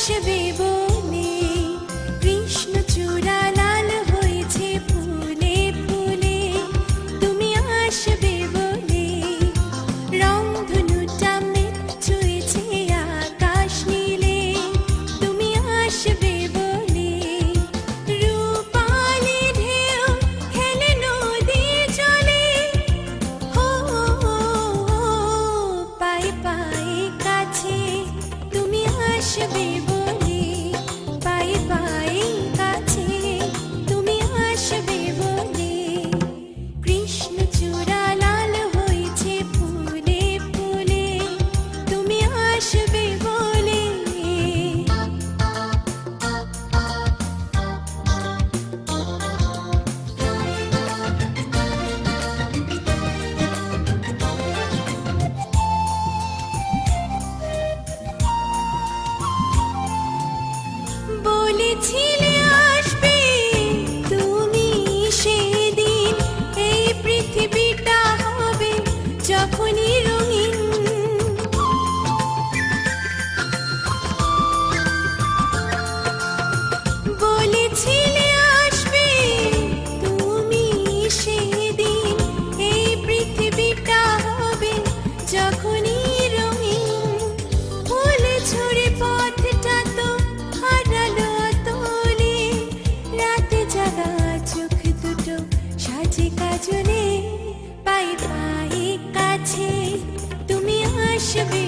আসবে বলে কৃষ্ণচূড়া লাল হয়েছে ফুলে ফুলে। তুমি আসবে বলে রংধনুটা মেঘ ছুঁয়েছে আকাশ নীলে। তুমি আসবে বলে রূপালি ঢেউ খেলে নদী চলে হো, পায়ে পায়ে কাছে তুমি আসবে বলেছিলে সাজে কাজলে পাই পাই কাছে। তুমি আসবে